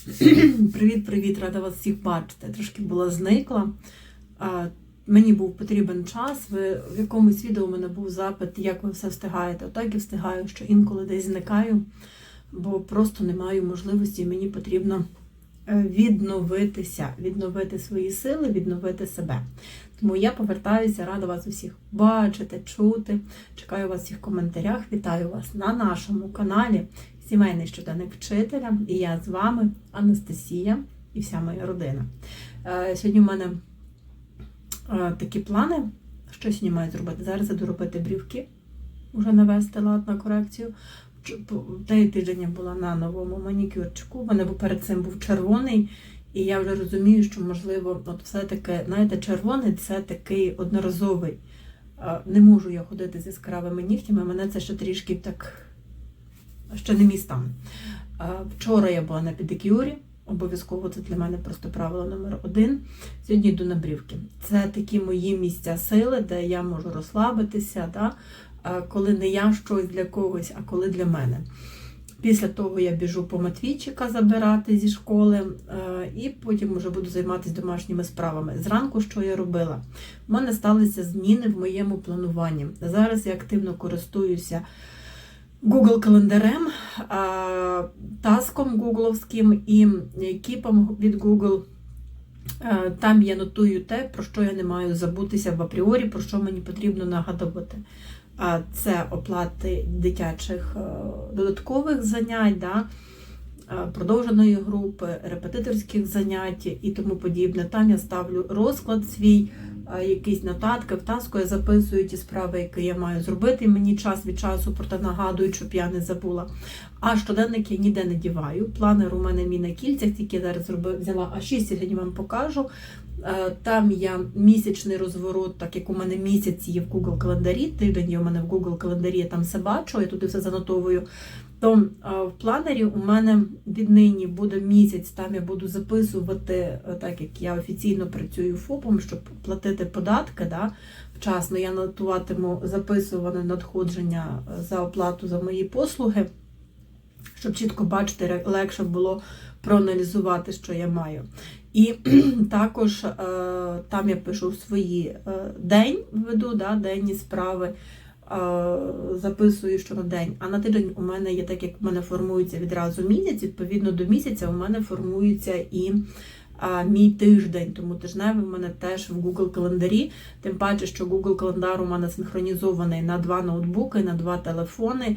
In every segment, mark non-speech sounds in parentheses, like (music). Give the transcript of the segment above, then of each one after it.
(clears throat) Привіт-привіт, рада вас всіх бачити. Трошки була зникла. Мені був потрібен час. Ви в якомусь відео у мене був запит, як ви все встигаєте. Отак і встигаю, що інколи десь зникаю, бо просто не маю можливості, і мені потрібно е, відновитися, відновити свої сили, відновити себе. Тому я повертаюся, рада вас усіх бачити, чути. Чекаю вас всіх в коментарях. Вітаю вас на нашому каналі Сімейний щоденник вчителя. І я з вами, Анастасія і вся моя родина. Е, Сьогодні в мене е, такі плани. Що сьогодні маю зробити? Зараз іду робити брівки, вже навести лад на корекцію. Той тиждень я була на новому манікюрчику. У мене перед цим був червоний, і я вже розумію, що можливо, от все-таки, знаєте, червоний це такий одноразовий. Не можу я ходити з яскравими нігтями, мене це ще трішки так ще не мій стан. Вчора я була на педикюрі, обов'язково це для мене просто правило номер один. Сьогодні йду на брівки. Це такі мої місця сили, де я можу розслабитися, да? коли не я щось для когось, а коли для мене. Після того я біжу по Матвійчика забирати зі школи, і потім вже буду займатися домашніми справами. Зранку, що я робила? У мене сталися зміни в моєму плануванні. Зараз я активно користуюся Google календарем, таском гугловським і кіпом від Google. Там я нотую те, про що я не маю забутися в апріорі, про що мені потрібно нагадувати. Це оплати дитячих е, додаткових занять, продовженої групи, репетиторських занять і тому подібне. Там я ставлю розклад свій, е, якісь нотатки, в таску я записую ті справи, які я маю зробити. І мені час від часу про те нагадують, щоб я не забула. А щоденник я ніде не діваю. Планер у мене мій на кільцях, тільки я зараз зробив, взяла А6, сьогодні вам покажу. Е, Там я місячний розворот, так як у мене місяць є в Google календарі, тиждень є у мене в Google календарі, я там все бачу, я туди все занотовую. То в планері у мене віднині буде місяць, там я буду записувати, е, так як я офіційно працюю ФОПом, щоб платити податки. Да, вчасно я нотуватиму записуване надходження е, за оплату за мої послуги, щоб чітко бачити, легше було проаналізувати, що я маю. І (clears throat) також е, там я пишу свої день, веду да, денні справи, записую що на день. А на тиждень у мене є так, як в мене формується відразу місяць, відповідно до місяця у мене формується і мій тиждень, тому тижневий в мене теж в Google календарі. Тим паче, що Google календар у мене синхронізований на два ноутбуки, на два телефони.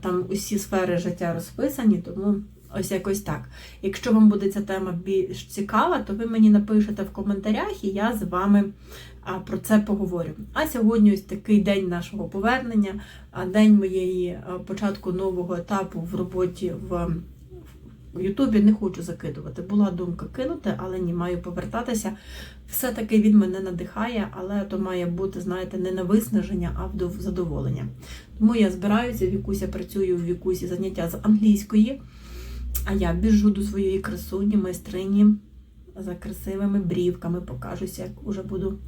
Там усі сфери життя розписані, тому ось якось так. Якщо вам буде ця тема більш цікава, то ви мені напишете в коментарях, і я з вами про це поговорю. А сьогодні ось такий день нашого повернення, день моєї початку нового етапу в роботі в. Ютубі не хочу закидувати. Була думка кинути, але ні, маю повертатися. Все-таки він мене надихає, але то має бути, знаєте, не на виснаження, а в задоволення. Тому я збираюся, в вікуся працюю в вікусі заняття з англійської, а я біжу до своєї красуні, майстрині за красивими брівками, покажуся, як уже буду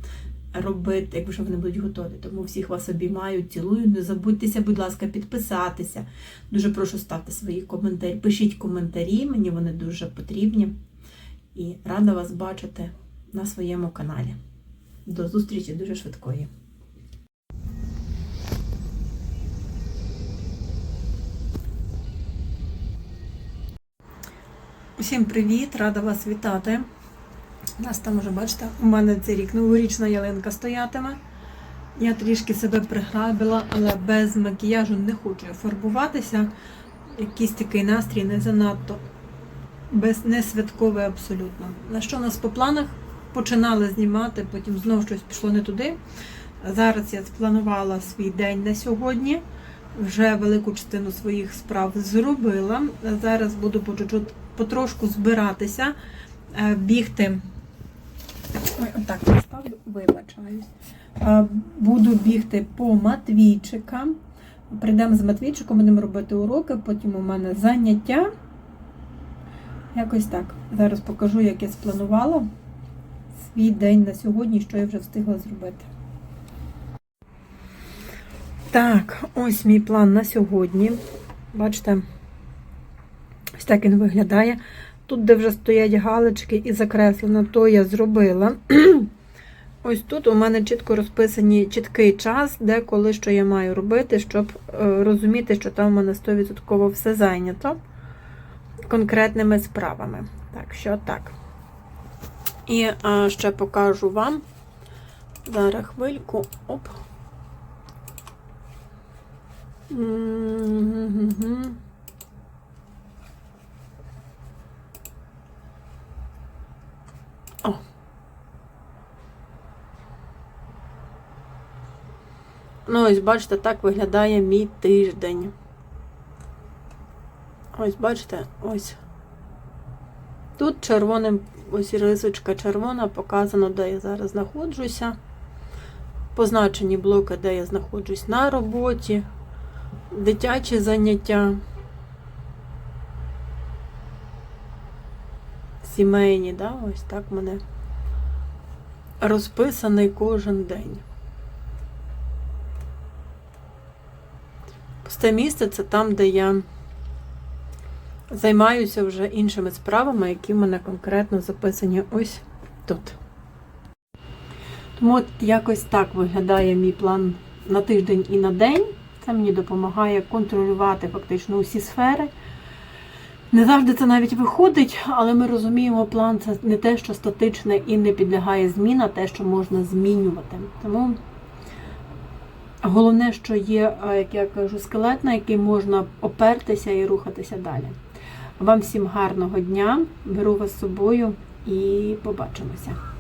робити, як вже вони будуть готові. Тому всіх вас обіймаю, цілую. Не забудьтеся, будь ласка, підписатися. Дуже прошу ставте свої коментарі. Пишіть коментарі, мені вони дуже потрібні. І рада вас бачити на своєму каналі. До зустрічі дуже швидкої. Усім привіт! Рада вас вітати. У нас там уже, бачите, у мене цей рік новорічна ялинка стоятиме. Я трішки себе приграбила, але без макіяжу не хочу фарбуватися. Якийсь такий настрій не занадто без не святковий абсолютно. На що у нас по планах? Починали знімати, потім знову щось пішло не туди. Зараз я спланувала свій день на сьогодні. Вже велику частину своїх справ зробила. Зараз буду потрошку збиратися, е, бігти. Ой, отак поставлю, вибачаюсь. Е, Буду бігти по Матвійчика. Прийдемо з Матвійчиком, будемо робити уроки, потім у мене заняття. Якось так. Зараз покажу, як я спланувала свій день на сьогодні, що я вже встигла зробити. Так, ось мій план на сьогодні. Бачите, ось так він виглядає. тут, де вже стоять галочки і закреслено, то я зробила. (clears throat) Ось тут у мене чітко розписані чіткий час, де коли що я маю робити, щоб е, розуміти, що там у мене 100% все зайнято конкретними справами. Так, що так. І а, ще покажу вам. Зараз хвильку. Оп. О. Ну, ось бачите, так виглядає мій тиждень. Ось, бачите, ось. Тут червоним, ось рисочка червона, показано, де я зараз знаходжуся. Позначені блоки, де я знаходжусь на роботі, дитячі заняття, сімейні, да? ось так мене розписаний кожен день. Пусте місце це там, де я займаюся вже іншими справами, які в мене конкретно записані ось тут. Тому от якось так виглядає мій план на тиждень і на день. Це мені допомагає контролювати фактично усі сфери. Не завжди це навіть виходить, але ми розуміємо, план це не те, що статичне і не підлягає змін, а те, що можна змінювати. Тому головне, що є, як я кажу, скелет, на який можна опертися і рухатися далі. Вам всім гарного дня, беру вас з собою і побачимося.